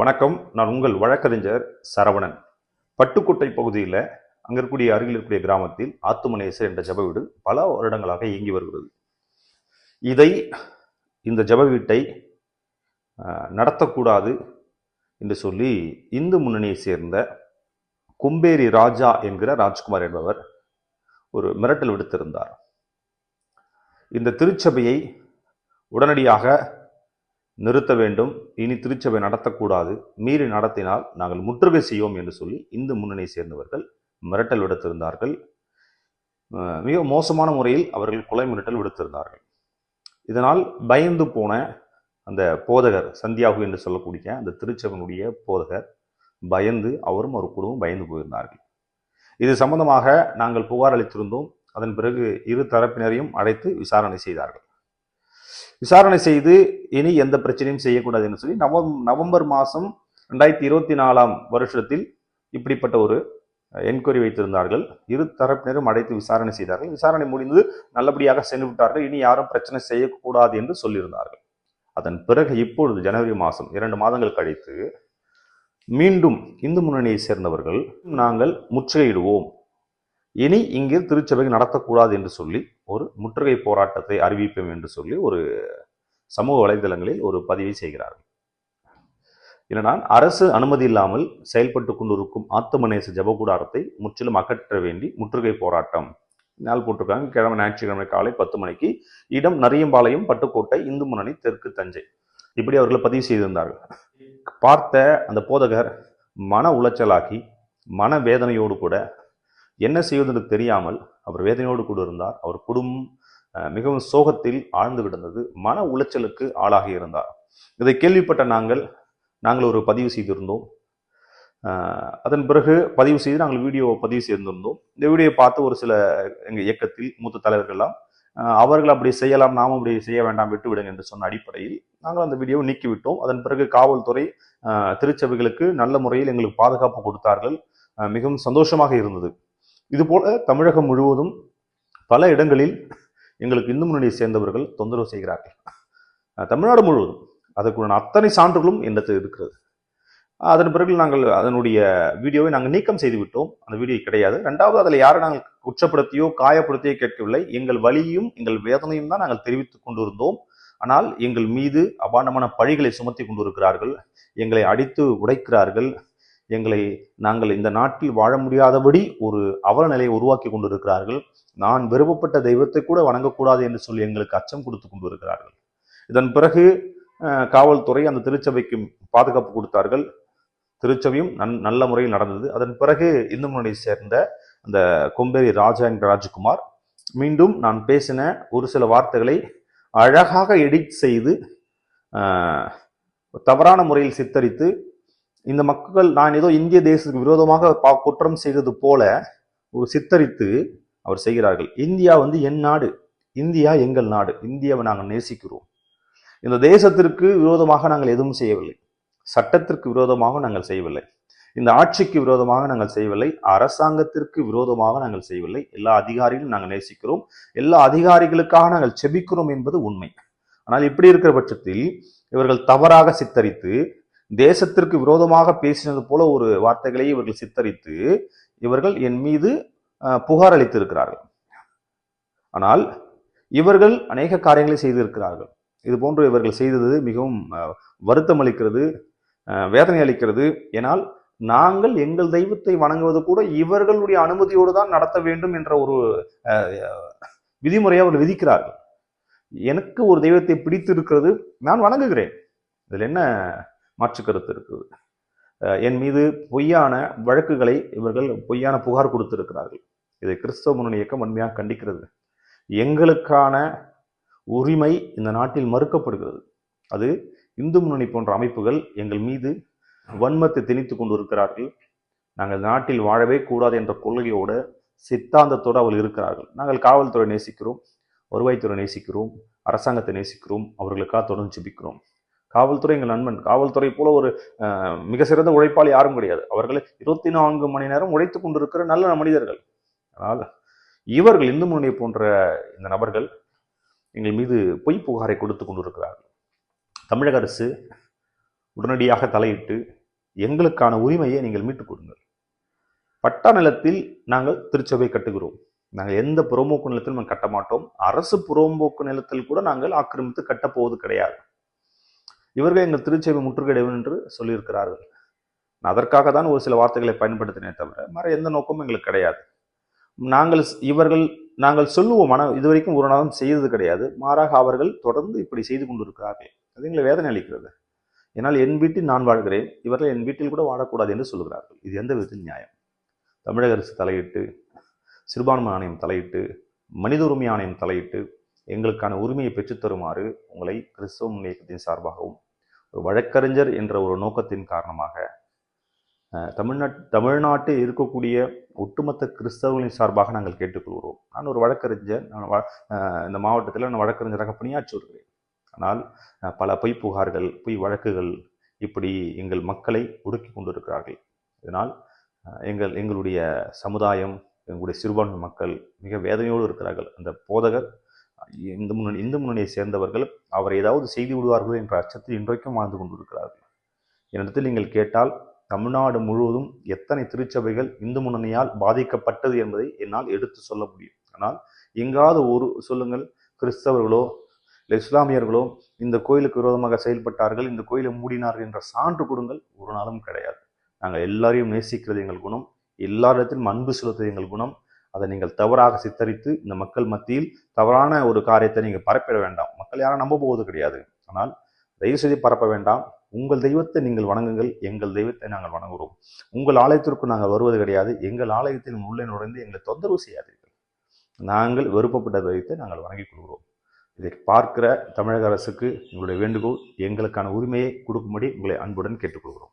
வணக்கம். நான் உங்கள் வழக்கறிஞர் சரவணன். பட்டுக்கோட்டை பகுதியில் அங்கே இருக்கக்கூடிய அருகில் இருக்கக்கூடிய கிராமத்தில் ஆத்துமனேசர் என்ற ஜப வீடு பல வருடங்களாக இயங்கி வருகிறது. இதை இந்த ஜப வீட்டை நடத்தக்கூடாது என்று சொல்லி இந்து முன்னணியை சேர்ந்த கும்பேரி ராஜா என்கிற ராஜ்குமார் என்பவர் ஒரு மிரட்டல் விடுத்திருந்தார். இந்த திருச்சபையை உடனடியாக நிறுத்த வேண்டும். இனி திருச்சபை நடத்தக்கூடாது. மீறி நடத்தினால் நாங்கள் முற்றுகை செய்வோம் என்று சொல்லி இந்து முன்னணியை சேர்ந்தவர்கள் மிரட்டல் விடுத்திருந்தார்கள். மிக மோசமான முறையில் அவர்கள் கொலை மிரட்டல் விடுத்திருந்தார்கள். இதனால் பயந்து போன அந்த போதகர் சந்தியாகு என்று சொல்லக்கூடிய அந்த திருச்சபனுடைய போதகர் பயந்து அவரும் ஒரு குடும்பம் பயந்து போயிருந்தார்கள். இது சம்பந்தமாக நாங்கள் புகார் அளித்திருந்தோம். அதன் பிறகு இரு தரப்பினரையும் அழைத்து விசாரணை செய்தார்கள். விசாரணை செய்து இனி எந்த பிரச்சனையும் செய்யக்கூடாது என்று சொல்லி நவம் நவம்பர் மாதம் ரெண்டாயிரத்தி இருபத்தி நாலாம் வருஷத்தில் இப்படிப்பட்ட ஒரு என்கொயரி வைத்திருந்தார்கள். இரு தரப்பினரும் அடைத்து விசாரணை செய்தார்கள். விசாரணை முடிந்து நல்லபடியாக சென்று விட்டார்கள். இனி யாரும் பிரச்சனை செய்யக்கூடாது என்று சொல்லியிருந்தார்கள். அதன் பிறகு இப்பொழுது ஜனவரி மாதம் இரண்டு மாதங்கள் கழித்து மீண்டும் இந்து முன்னணியை சேர்ந்தவர்கள் நாங்கள் முற்றுகையிடுவோம். இனி இங்கு திருச்சபை நடத்தக்கூடாது என்று சொல்லி ஒரு முற்றுகை போராட்டத்தை அறிவிப்போம் என்று சொல்லி ஒரு சமூக வலைதளங்களில் ஒரு பதிவை செய்கிறார்கள். என்னன்னா அரசு அனுமதி இல்லாமல் செயல்பட்டு கொண்டிருக்கும் ஆத்துமநேச ஜபகூடாரத்தை முற்றிலும் அகற்ற வேண்டி முற்றுகை போராட்டம் நாள் போட்டிருக்காங்க. கிழமை ஞாயிற்றுக்கிழமை காலை பத்து மணிக்கு இடம் நரியம்பாளையம் பட்டுக்கோட்டை இந்து முன்னணி தெற்கு தஞ்சை. இப்படி அவர்கள் பதிவு செய்திருந்தார்கள். பார்த்த அந்த போதகர் மன உளைச்சலாகி மன வேதனையோடு கூட என்ன செய்வதென்று தெரியாமல் அவர் வேதனையோடு கூட இருந்தார். அவர் குடும்பம் மிகவும் சோகத்தில் ஆழ்ந்து கிடந்தது. மன உளைச்சலுக்கு ஆளாகி இருந்தார். இதை கேள்விப்பட்ட நாங்கள் நாங்கள் ஒரு பதிவு செய்திருந்தோம். அதன் பிறகு பதிவு செய்து நாங்கள் வீடியோ பதிவு செய்திருந்தோம். இந்த வீடியோவை பார்த்து ஒரு சில எங்கள் இயக்கத்தில் மூத்த தலைவர்கள்லாம் அவர்கள் அப்படி செய்யலாம் நாமும் அப்படி செய்ய வேண்டாம் விட்டு விடுங்க என்று சொன்ன அடிப்படையில் நாங்கள் அந்த வீடியோவை நீக்கிவிட்டோம். அதன் பிறகு காவல்துறை திருச்சபைகளுக்கு நல்ல முறையில் எங்களுக்கு பாதுகாப்பு கொடுத்தார்கள். மிகவும் சந்தோஷமாக இருந்தது. இதுபோல தமிழகம் முழுவதும் பல இடங்களில் எங்களுக்கு இந்து முன்னணியை சேர்ந்தவர்கள் தொந்தரவு செய்கிறார்கள். தமிழ்நாடு முழுவதும். அதற்குள்ள அத்தனை சான்றுகளும் என்னிடத்தில் இருக்கிறது. அதன் பிறகு நாங்கள் அதனுடைய வீடியோவை நாங்கள் நீக்கம் செய்து விட்டோம். அந்த வீடியோ கிடையாது. ரெண்டாவது அதில் யாரை நாங்கள் குற்றப்படுத்தியோ காயப்படுத்தியோ கேட்கவில்லை. எங்கள் வலியும் எங்கள் வேதனையும் தான் நாங்கள் தெரிவித்துக் கொண்டிருந்தோம். ஆனால் எங்கள் மீது அபாண்டமான பழிகளை சுமத்தி கொண்டிருக்கிறார்கள். எங்களை அடித்து உடைக்கிறார்கள். எங்களை நாங்கள் இந்த நாட்டில் வாழ முடியாதபடி ஒரு அவல நிலையை உருவாக்கி கொண்டிருக்கிறார்கள். நான் விரும்பப்பட்ட தெய்வத்தை கூட வணங்கக்கூடாது என்று சொல்லி எங்களுக்கு அச்சம் கொடுத்து கொண்டிருக்கிறார்கள். இதன் பிறகு காவல்துறை அந்த திருச்சபைக்கு பாதுகாப்பு கொடுத்தார்கள். திருச்சபையும் நன் நல்ல முறையில் நடந்தது. அதன் பிறகு இந்து முன்னணியை சேர்ந்த அந்த கொம்பேரி ராஜா என்ற ராஜ்குமார் மீண்டும் நான் பேசின ஒரு சில வார்த்தைகளை அழகாக எடிட் செய்து தவறான முறையில் சித்தரித்து இந்த மக்கள் நான் ஏதோ இந்திய தேசத்துக்கு விரோதமாக பா- குற்றம் செய்தது போல ஒரு சித்தரித்து அவர் செய்கிறார்கள். இந்தியா வந்து என் நாடு. இந்தியா எங்கள் நாடு. இந்தியாவை நாங்கள் நேசிக்கிறோம். இந்த தேசத்திற்கு விரோதமாக நாங்கள் எதுவும் செய்யவில்லை. சட்டத்திற்கு விரோதமாக நாங்கள் செய்யவில்லை. இந்த ஆட்சிக்கு விரோதமாக நாங்கள் செய்யவில்லை. அரசாங்கத்திற்கு விரோதமாக நாங்கள் செய்யவில்லை. எல்லா அதிகாரிகளும் நாங்கள் நேசிக்கிறோம். எல்லா அதிகாரிகளுக்காக நாங்கள் செபிக்கிறோம் என்பது உண்மை. ஆனால் இப்படி இருக்கிற பட்சத்தில் இவர்கள் தவறாக சித்தரித்து தேசத்திற்கு விரோதமாக பேசினது போல ஒரு வார்த்தைகளை இவர்கள் சித்தரித்து இவர்கள் என் மீது புகார் அளித்திருக்கிறார்கள். ஆனால் இவர்கள் அநேக காரியங்களை செய்திருக்கிறார்கள். இது போன்று இவர்கள் செய்தது மிகவும் வருத்தம் அளிக்கிறது வேதனை அளிக்கிறது. ஏனால் நாங்கள் எங்கள் தெய்வத்தை வணங்குவது கூட இவர்களுடைய அனுமதியோடு தான் நடத்த வேண்டும் என்ற ஒரு விதிமுறையை அவர்கள் விதிக்கிறார்கள். எனக்கு ஒரு தெய்வத்தை பிடித்து இருக்கிறது நான் வணங்குகிறேன். இதில் என்ன மாற்று கருத்து இருக்குது. என் மீது பொய்யான வழக்குகளை இவர்கள் பொய்யான புகார் கொடுத்திருக்கிறார்கள். இதை கிறிஸ்தவ முன்னணி இயக்கம் வன்மையாக கண்டிக்கிறது. எங்களுக்கான உரிமை இந்த நாட்டில் மறுக்கப்படுகிறது. அது இந்து முன்னணி போன்ற அமைப்புகள் எங்கள் மீது வன்மத்தை திணித்து கொண்டிருக்கிறார்கள். நாங்கள் நாட்டில் வாழவே கூடாது என்ற கொள்கையோடு சித்தாந்தத்தோடு அவர்கள் இருக்கிறார்கள். நாங்கள் காவல்துறை நேசிக்கிறோம் வருவாய்த்துறை நேசிக்கிறோம் அரசாங்கத்தை நேசிக்கிறோம் அவர்களுக்காக தொடர்ந்து ஜெபிக்கிறோம். காவல்துறை எங்கள் நண்பன். காவல்துறை போல ஒரு மிக சிறந்த உழைப்பாளி யாரும் கிடையாது. அவர்கள் இருபத்தி நான்கு மணி நேரம் உழைத்துக் கொண்டிருக்கிற நல்ல மனிதர்கள். ஆனால் இவர்கள் இந்து முன்னணி போன்ற இந்த நபர்கள் எங்கள் மீது பொய் புகாரை கொடுத்து கொண்டிருக்கிறார்கள். தமிழக அரசு உடனடியாக தலையிட்டு எங்களுக்கான உரிமையை நீங்கள் மீட்டுக் கொடுங்கள். பட்டா நிலத்தில் நாங்கள் திருச்சபை கட்டுகிறோம். நாங்கள் எந்த புறம்போக்கு நிலத்திலும் நாங்கள் கட்ட மாட்டோம் அரசு புறம்போக்கு நிலத்தில் கூட நாங்கள் ஆக்கிரமித்து கட்டப்போவது கிடையாது. இவர்கள் எங்கள் திருச்சேவை முற்றுகையிடவும் என்று சொல்லியிருக்கிறார்கள். நான் அதற்காக தான் ஒரு சில வார்த்தைகளை பயன்படுத்தினே தவிர மற எந்த நோக்கமும் எங்களுக்கு கிடையாது. நாங்கள் இவர்கள் நாங்கள் சொல்லுவோம் ஆனால் இதுவரைக்கும் ஒரு நாளும் செய்தது கிடையாது. மாறாக அவர்கள் தொடர்ந்து இப்படி செய்து கொண்டிருக்கிறார்கள். அது எங்களை வேதனை அளிக்கிறது. என்னால் என் வீட்டில் நான் வாழ்கிறேன் இவர்கள் என் வீட்டில் கூட வாழக்கூடாது என்று சொல்கிறார்கள் இது எந்த விதத்தில் நியாயம். தமிழக அரசு தலையிட்டு சிறுபான்மை ஆணையம் தலையிட்டு மனித உரிமை ஆணையம் தலையிட்டு எங்களுக்கான உரிமையை பெற்றுத்தருமாறு உங்களை கிறிஸ்தவ முன்னேற்றத்தின் சார்பாகவும் ஒரு வழக்கறிஞர் என்ற ஒரு நோக்கத்தின் காரணமாக தமிழ்நாட் தமிழ்நாட்டில் இருக்கக்கூடிய ஒட்டுமொத்த கிறிஸ்தவர்களின் சார்பாக நாங்கள் கேட்டுக்கொள்கிறோம். நான் ஒரு வழக்கறிஞர் நான் வ- இந்த மாவட்டத்தில் நான் வழக்கறிஞராக பணியாற்றி வருகிறேன் ஆனால் பல பொய் புகார்கள் பொய் வழக்குகள் இப்படி எங்கள் மக்களை ஒடுக்கி கொண்டிருக்கிறார்கள். இதனால் எங்கள் எங்களுடைய சமுதாயம் எங்களுடைய சிறுபான்மை மக்கள் மிக வேதனையோடு இருக்கிறார்கள். அந்த போதகர் இந்து முன்னணி இந்து முன்னணியை சேர்ந்தவர்கள் அவர் ஏதாவது செய்து விடுவார்கள் என்ற அச்சத்தில் இன்றைக்கும் வாழ்ந்து கொண்டிருக்கிறார்கள். என்னிடத்தில் நீங்கள் கேட்டால் தமிழ்நாடு முழுவதும் எத்தனை திருச்சபைகள் இந்து முன்னணியால் பாதிக்கப்பட்டது என்பதை என்னால் எடுத்து சொல்ல முடியும். ஆனால் எங்காவது ஒரு சொல்லுங்கள் கிறிஸ்தவர்களோ இல்லை இஸ்லாமியர்களோ இந்த கோயிலுக்கு விரோதமாக செயல்பட்டார்கள் இந்த கோயிலை மூடினார்கள் என்ற சான்று கொடுங்கள் ஒரு நாளும் கிடையாது. நாங்கள் எல்லாரையும் நேசிக்கிறது எங்கள் குணம் எல்லாரிடத்திலும் அன்பு செலுத்துவது எங்கள் குணம் அதை நீங்கள் தவறாக சித்தரித்து இந்த மக்கள் மத்தியில் தவறான ஒரு காரியத்தை நீங்கள் பரப்பிட வேண்டாம். மக்கள் யாரும் நம்ப போவது கிடையாது. ஆனால் தயவு செய்து பரப்ப வேண்டாம். உங்கள் தெய்வத்தை நீங்கள் வணங்குங்கள். எங்கள் தெய்வத்தை நாங்கள் வணங்குகிறோம் உங்கள் ஆலயத்திற்கு நாங்கள் வருவது கிடையாது. எங்கள் ஆலயத்தில் உள்ளே நுழைந்து எங்களை தொந்தரவு செய்யாதீர்கள். நாங்கள் விருப்பப்பட்ட தெய்வத்தை நாங்கள் வணங்கிக் கொள்கிறோம். இதை பார்க்கிற தமிழக அரசுக்கு எங்களுடைய வேண்டுகோள் எங்களுக்கான உரிமையை கொடுக்கும்படி உங்களை அன்புடன் கேட்டுக்கொள்கிறோம்.